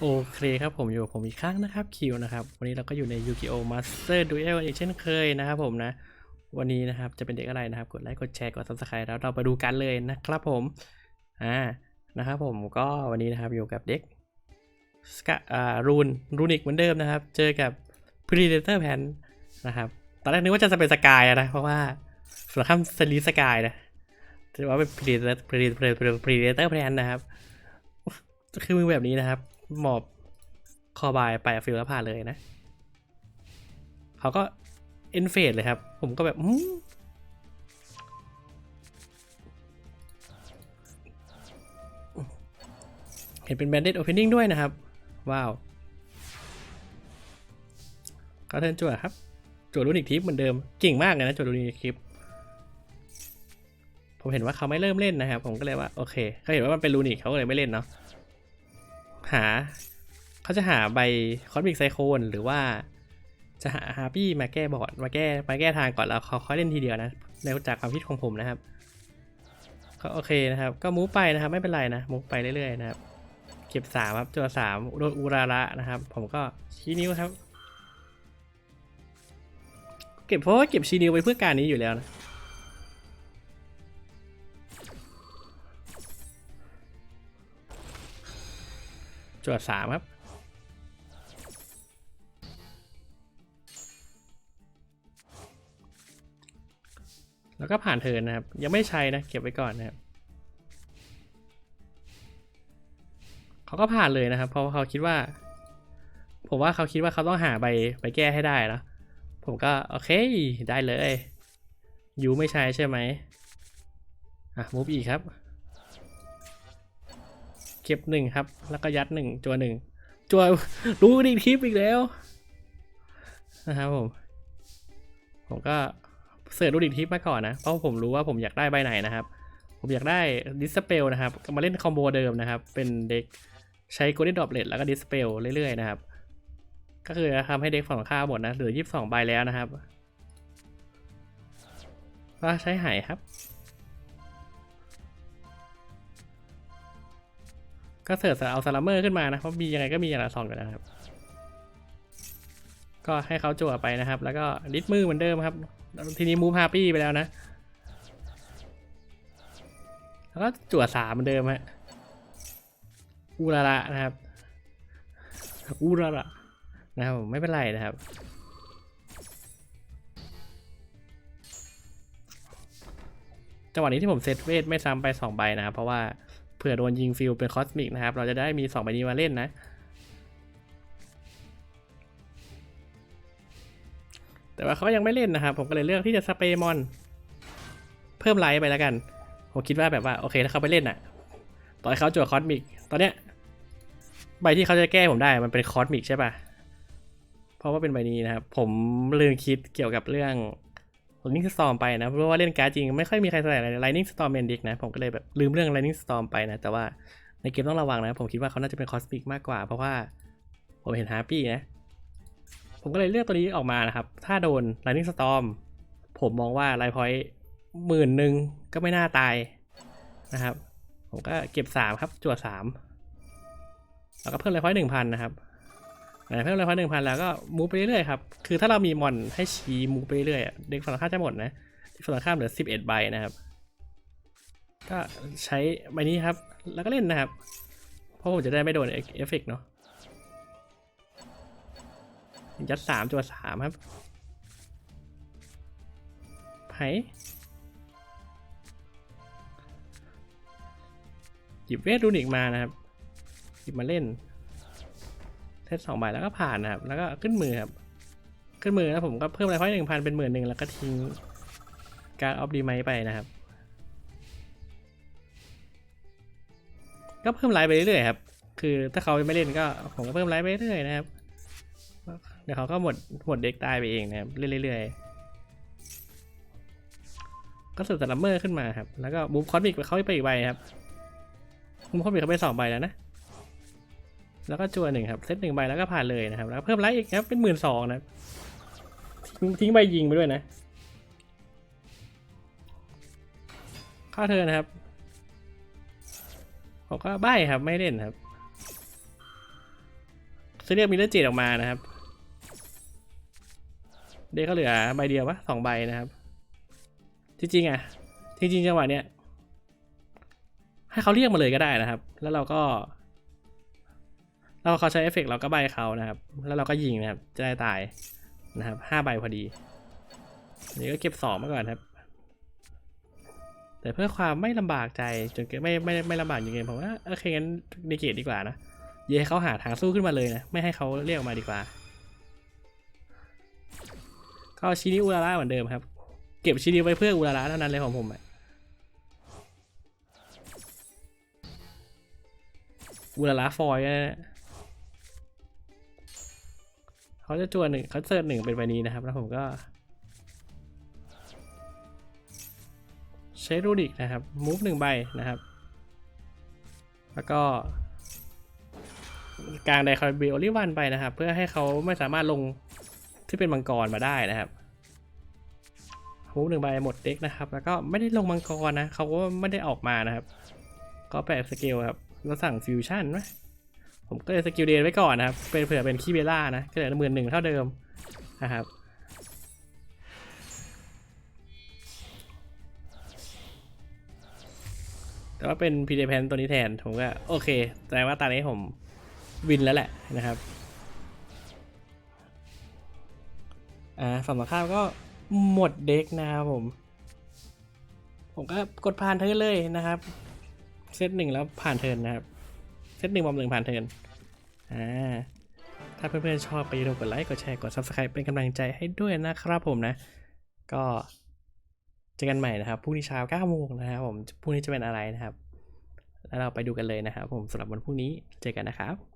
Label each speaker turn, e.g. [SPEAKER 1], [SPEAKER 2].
[SPEAKER 1] โอเคครับผมอยู่ผมอีกครั้งนะครับคิวนะครับวันนี้เราก็อยู่ใน Yu-Gi-Oh! Master Duel อีกเช่นเคยนะครับผมนะ วันนี้นะครับจะเป็นเด็กอะไรนะครับ กดไลค์กดแชร์กด subscribe แล้วเราไปดูกันเลยนะครับผมอ่านะครับผมก็วันนี้นะครับอยู่กับเด็กสกอ่ารูนรูนิกเหมือนเดิมนะครับ เจอกับ Predator Pan นะครับตอนแรกนึกว่าจะเป็นสกายนะเพราะว่าส่วนข้ามสลีสกายนะแต่ว่าเป็น Predator Predator Predator Pan นะครับคือมือแบบนี้นะครับ หมอบคอบายไปฟิลแล้วผ่านเลยนะ เขาก็เอนเฟดเลยครับ ผมก็แบบเห็นเป็นแบนเด d โอเพนนิ่งด้วยนะครับ ว้าวก็เทินจั่วครับ จั่วรุ่นอีกทิปเหมือนเดิมเก่งมากเลยนะจั่วรุ่นอีกทิปผมเห็นว่าเขาไม่เริ่มเล่นนะครับ ผมก็เลยว่าโอเคเขาเห็นว่ามันเป็นรูนิกเขาก็เลยไม่เล่นเนาะ หาเขาจะหาใบคอสมิกไซโคนหรือว่าจะหาฮาร์ปี้มาแก้บอร์ดมาแก้มาแก้ทางก่อนแล้วเขาค่อยเล่นทีเดียวนะในจากความคิดของผมนะครับก็โอเคนะครับ ก็มูฟไปนะครับไม่เป็นไรนะมูฟไปเรื่อยๆนะครับ เก็บสามครับตัวสามโดนอุราระนะครับ ผมก็ชี้นิ้วครับ เก็บเพราะว่าเก็บชี้นิ้วไว้เพื่อการนี้อยู่แล้วนะ จวดสามครับ แล้วก็ผ่านเทินนะครับ ยังไม่ใช้นะ เก็บไว้ก่อนนะครับเขาก็ผ่านเลยนะครับ เพราะเขาคิดว่า ผมว่าเขาคิดว่าเขาต้องหาใบไปแก้ให้ได้แล้วผมก็โอเคได้เลยยูไม่ใช้ใช่ไหมอะมูฟอีกครับ เก็บหนึ่งครับ แล้วก็ยัดหนึ่งจัวหนึ่งจัวรู้ดีทิปอีกแล้วนะครับผม ผมก็เสิร์ชรูดิทิปมาก่อนนะ เพราะผมรู้ว่าผมอยากได้ใบไหนนะครับ ผมอยากได้ดิสเปลนะครับ มาเล่นคอมโบเดิมนะครับ เป็นเด็กใช้โกลเด้นดอ p เลตแล้วก็ดิสเปลเรื่อยๆนะครับ ก็คือทำให้เด็กฝั่งข้าหมดนะ เหลือยี่สิบสองใบแล้วนะครับก็ใช้หายครับ ก็เสิร์ชเอาสลัมเมอร์ขึ้นมานะเพราะมียังไงก็มีอย่างละสองอยู่แล้วนะครับ ก็ให้เขาจั่วไปนะครับ แล้วก็ดิสมือเหมือนเดิมครับ ทีนี้มูฟฮาปี้ไปแล้วนะ แล้วก็จั่วสามเหมือนเดิมฮะอูราระนะครับอูราระนะครับไม่เป็นไรนะครับจังหวะนี้ที่ผมเซตเวทไม่ซ้ำไป 2 ใบนะครับเพราะว่า ผื่อโดนยิงฟิลเป็นคอสมิกนะครับ เราจะได้มี2ใบนี้มาเล่นนะ แต่ว่าเขายังไม่เล่นนะครับ ผมก็เลยเลือกที่จะสเปรย์มอน เพิ่มไลท์ไปแล้วกัน ผมคิดว่าแบบว่าโอเคถ้าเขาไปเล่นอะต่อให้เขาจั่วคอสมิก ตอนเนี้ยใบที่เขาจะแก้ผมได้มันเป็นคอสมิกใช่ปะเพราะว่าเป็นใบนี้นะครับ ผมลืมคิดเกี่ยวกับเรื่อง Lightning Storm ไปนะ เพราะว่าเล่นการ์ดจริงไม่ค่อยมีใครใส่ Lightning Storm เมนดิกนะ ผมก็เลยแบบลืมเรื่อง Lightning Storm ไปนะ แต่ว่าในเกมต้องระวังนะ ผมคิดว่าเขาน่าจะเป็น Cosmic มากกว่า เพราะว่าผมเห็น Happy นะ ผมก็เลยเลือกตัวนี้ออกมานะครับ ถ้าโดน Lightning Storm ผมมองว่าไลพอยต์หมื่นหนึ่งก็ไม่น่าตายนะครับ ผมก็เก็บ 3 ครับจั่ว3แล้วก็เพิ่มไลพอยต์หนึ่งพันนะครับ เพิ่มเลยพันหนึ่งพันแล้วก็มูฟไปเรื่อยๆครับ คือถ้าเรามีมอนให้ชี้มูฟไปเรื่อยๆเด็กฝั่งข้ามจะหมดนะฝั่งข้ามเหลือสิบเอ็ดใบนะครับ ก็ใช้ใบนี้ครับ แล้วก็เล่นนะครับ เพราะผมจะได้ไม่โดนเอฟเฟกต์เนาะ ยัดสามจัวสามครับไผ่หยิบเวทรูนิกมานะครับ หยิบมาเล่น เซตสองใบแล้วก็ผ่านนะครับ แล้วก็ขึ้นมือครับ ขึ้นมือแล้วผมก็เพิ่มอะไรเพราะหนึ่งพันเป็นหมื่นหนึ่งแล้วก็ทิ้งการออฟดีไมไปนะครับ ก็เพิ่มไลฟ์ไปเรื่อยๆครับ คือถ้าเขาไม่เล่นก็ผมก็เพิ่มไลฟ์ไปเรื่อยๆนะครับ เดี๋ยวเขาก็หมดหมดเด็กตายไปเองนะครับเรื่อยๆก็สุดสลัมเมอร์ขึ้นมาครับ แล้วก็มูฟคอนบิกเขาไปอีกใบครับมูฟคอนบิกเขาไปสองใบแล้วนะ แล้วก็จัวหนึ่งครับเซตหนึ่งใบแล้วก็ผ่านเลยนะครับแล้วเพิ่มไลท์อีกครับเป็นหมื่นสองนะทิ้งทิ้งใบยิงไปด้วยนะข้าเธอนะครับผมก็ใบครับไม่เล่นครับซื้อเรียกมิลเลอร์เจดออกมานะครับ เด็กก็เหลือใบเดียววะสองใบนะครับ จริงๆอะจริงๆจังหวะเนี้ยให้เขาเรียกมาเลยก็ได้นะครับ แล้วเราก็ เราเขาใช้เอฟเฟกต์เราก็ใบเขานะครับ แล้วเราก็ยิงนะครับ จะได้ตายนะครับห้าใบพอดีนี่ก็เก็บสองมาก่อนครับ แต่เพื่อความไม่ลำบากใจจนไม่ไม่ไม่ลำบากอย่เงี้ยผมว่าโอเคงั้นดีเกตดีกว่านะเย่ให้เขาหาทางสู้ขึ้นมาเลยนะ ไม่ให้เขาเรียกออกมาดีกว่า ก็ชินิอุราระเหมือนเดิมครับ เก็บชินิไว้เพื่ออุราระเท่านั้นเลยของผมอะอุราระฟอยล์นะ เขาจะจวนหนึ่งเขาเซิร์ชหนึ่งเป็นใบนี้นะครับ แล้วผมก็ ใช้รูดิกนะครับมูฟหนึ่งใบนะครับ แล้วก็กลางไดคอร์บิโอลิวันไปนะครับ เพื่อให้เขาไม่สามารถลงที่เป็นมังกรมาได้นะครับมูฟหนึ่งใบหมดเด็กนะครับ แล้วก็ไม่ได้ลงมังกรนะเขาก็ไม่ได้ออกมานะครับ ก็แปะสเกลครับแล้วสั่งฟิวชั่นไหม ผมก็เลยสกิลเดนไว้ก่อนนะครับ เป็นเผื่อเป็นคีเบล่านะ ก็เหลือหมื่นหนึ่งเท่าเดิมนะครับแต่ว่าเป็นพีเดแพนตัวนี้แทน ผมก็โอเคแสดงว่าตอนนี้ผมวินแล้วแหละนะครับอ่าฝั่งตรงข้ามก็หมดเด็กนะครับผม ผมก็กดผ่านเทิร์นเลยนะครับ เซตหนึ่งแล้วผ่านเทิร์นนะครับ เซตหนึ่งบอมหนึ่งผ่านเทิร์นอ่าถ้าเพื่อนๆชอบก็อย่าลืมกดไลค์กดแชร์กด subscribe เป็นกำลังใจให้ด้วยนะครับผมนะ ก็เจอกันใหม่นะครับพรุ่งนี้เช้า9โมงนะครับผมพรุ่งนี้จะเป็นอะไรนะครับ แล้วเราไปดูกันเลยนะครับผมสำหรับวันพรุ่งนี้เจอกันนะครับ